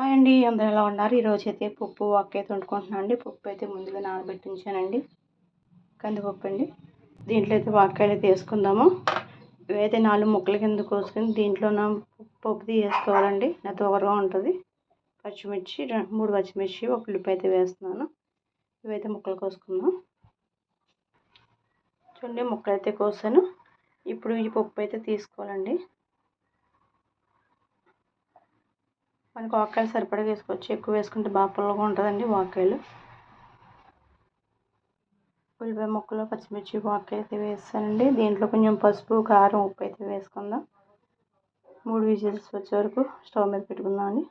Hi అండి అందరూ ఎలా ఉన్నారు? ఈరోజు అయితే పప్పు వాక్ అయితే వండుకుంటున్నాను అండి. పప్పు అయితే ముందుగా నానబెట్టి ఉంచానండి కందిపప్పు అండి దీంట్లో అయితే వాక్కాయలు అయితే వేసుకుందాము. ఇవైతే నాలుగు ముక్కల కింద కోసుకొని దీంట్లో నా పప్పు తీసేసుకోవాలండి నా తోగరగా ఉంటుంది. పచ్చిమిర్చి మూడు పచ్చిమిర్చి ఒక ఉల్లిపాయ అయితే వేస్తున్నాను. ఇవైతే ముక్కలు కోసుకుందాం. చూడండి ముక్కలు అయితే కోసాను. ఇప్పుడు ఈ పప్పు అయితే తీసుకోవాలండి. మనకు వాకాయలు సరిపడా వేసుకోవచ్చు. ఎక్కువ వేసుకుంటే బాగా పుల్లగా ఉంటుందండి వాకాయలు ఉల్లిపాయ ముక్కలు పచ్చిమిర్చి వాకాయ అయితే వేస్తానండి. దీంట్లో కొంచెం పసుపు కారం ఉప్పు అయితే వేసుకుందాం. మూడు విజిల్స్ వచ్చే వరకు స్టవ్ మీద పెట్టుకుందామండి.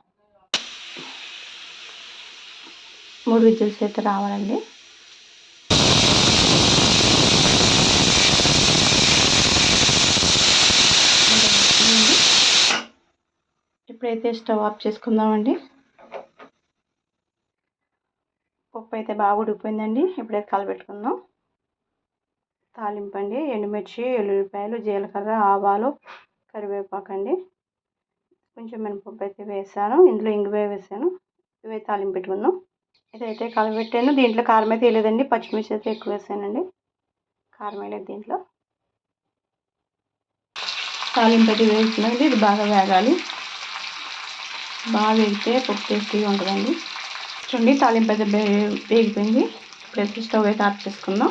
మూడు విజిల్స్ అయితే రావాలండి. ఇప్పుడైతే స్టవ్ ఆఫ్ చేసుకుందామండి. పప్పు అయితే బాగా ఉడికిపోయిందండి. ఇప్పుడైతే కలబెట్టుకుందాం. తాలింపు అండి ఎండుమిర్చి ఎల్లుల్లిపాయలు జీలకర్ర ఆవాలు కరివేపాకు అండి కొంచెం మినపప్పు అయితే వేసాను. ఇందులో ఇంగువే వేసాను. ఇవే తాలింపు పెట్టుకుందాం. ఇదైతే కలబెట్టాను. దీంట్లో కారం అయితే వేయలేదండి. పచ్చిమిర్చి అయితే ఎక్కువ వేసానండి. కారం వేయలేదు దీంట్లో. తాలింపు అయితే వేస్తున్నాండి ఇది బాగా వేగాలి. బాగా వేగితే పప్పు టేస్టీగా ఉంటుందండి. చూడండి తాలింపు అయితే వేగిపోయింది. ఇప్పుడు స్టవ్ అయితే ఆఫ్ చేసుకుందాం.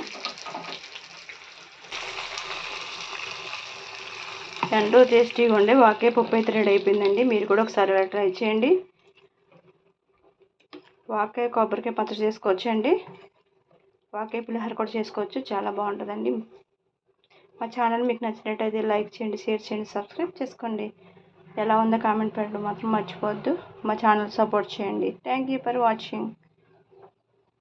రెండు టేస్టీగా ఉండే వాకే పప్పు అయితే రెడీ అయిపోయిందండి. మీరు కూడా ఒకసారి ట్రై చేయండి. వాకే కొబ్బరికాయ పచ్చడి చేసుకోవచ్చు అండి. వాకే పులిహార కూడా చేసుకోవచ్చు. చాలా బాగుంటుందండి. మా ఛానల్ మీకు నచ్చినట్టయితే లైక్ చేయండి షేర్ చేయండి సబ్స్క్రైబ్ చేసుకోండి. ఎలా ఉందో కామెంట్ పెట్టడం మాత్రం మర్చిపోవద్దు. మా ఛానల్ సపోర్ట్ చేయండి. Thank you for watching